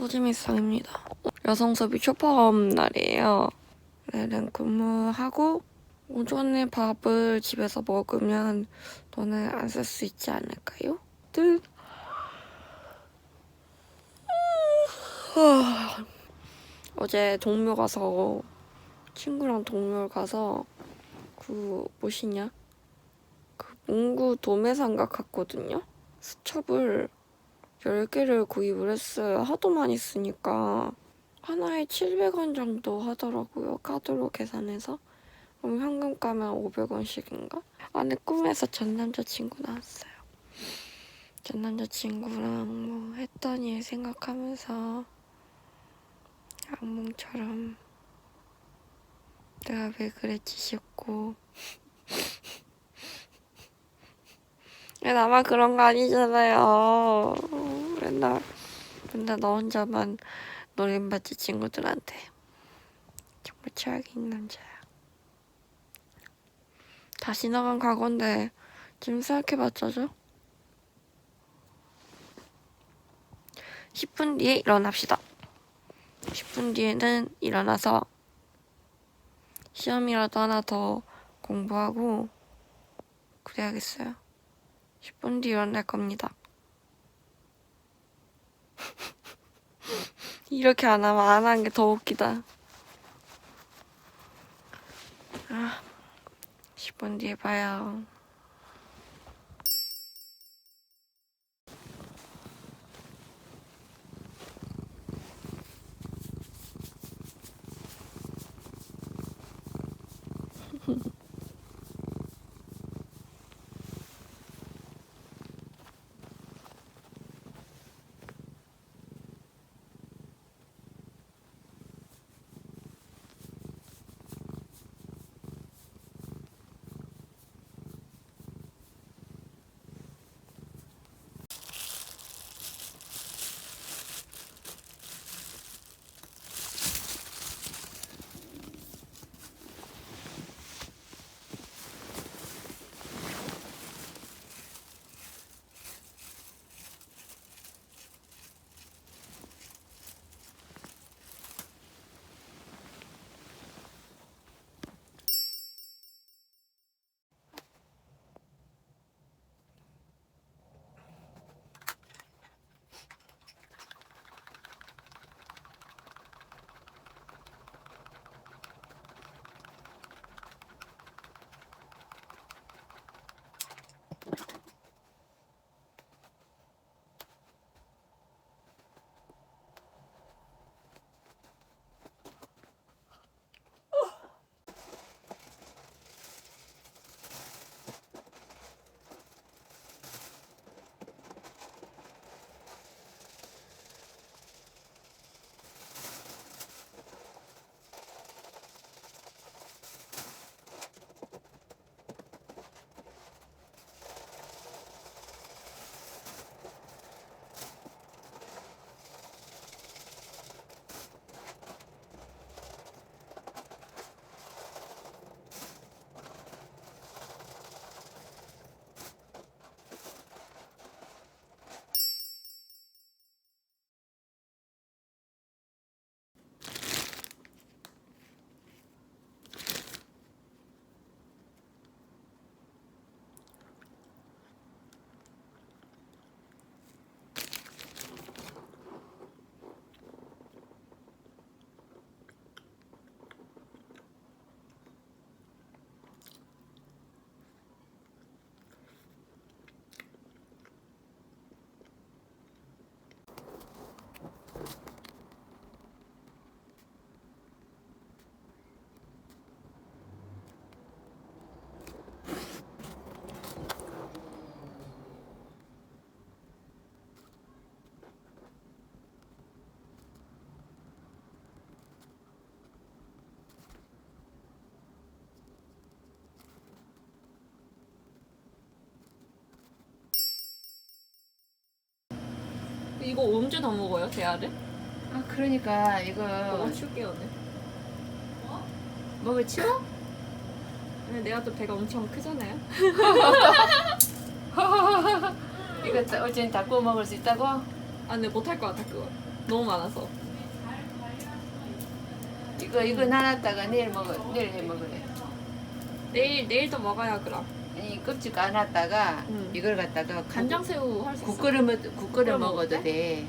허지미상입니다. 여성 수비 초파업 날이에요. 내일은 근무하고 오전에 밥을 집에서 먹으면 돈을 안 쓸 수 있지 않을까요? 뜻. 어제 동묘 가서 친구랑 동묘 가서 그 뭐시냐 그 문구 도매상가 갔거든요. 수첩을 10개를 구입을 했어요. 하도 많이 쓰니까 하나에 700원 정도 하더라고요. 카드로 계산해서. 그럼 현금 가면 500원씩인가? 안에 꿈에서 전 남자친구 나왔어요. 전 남자친구랑 뭐 했던 일 생각하면서 악몽처럼 내가 왜 그랬지 싶고 왜 나만 그런 거 아니잖아요. 맨날 맨날 너 혼자만 노림받지 친구들한테 정말 최악인 남자야. 다 지나간 과거인데 지금 생각해봤자죠. 10분 뒤에 일어납시다. 10분 뒤에는 일어나서 시험이라도 하나 더 공부하고 그래야겠어요. 10분 뒤 일어날 겁니다. 이렇게 안 하면 안 하는 게더 웃기다. 아, 10분 뒤에 봐요. 이거 언제 다 먹어요, 대야를? 아 그러니까 이거 먹어줄게요, 오늘. 먹을 치워? 근데 내가 또 배가 엄청 크잖아요. 이거 다- 어제는 다 구워 먹을 수 있다고? 아, 근데 못할 것 같아, 그거. 너무 많아서. 이거 이거 나눴다가 내일 먹어 내일 해 먹으래. 내일 내일도 먹어야 그럼. 이 껍질 까놨다가 음. 이걸 갖다가 간장 새우 할 수 있어. 국 끓여 먹- 국 끓여 끓여 먹어도 돼.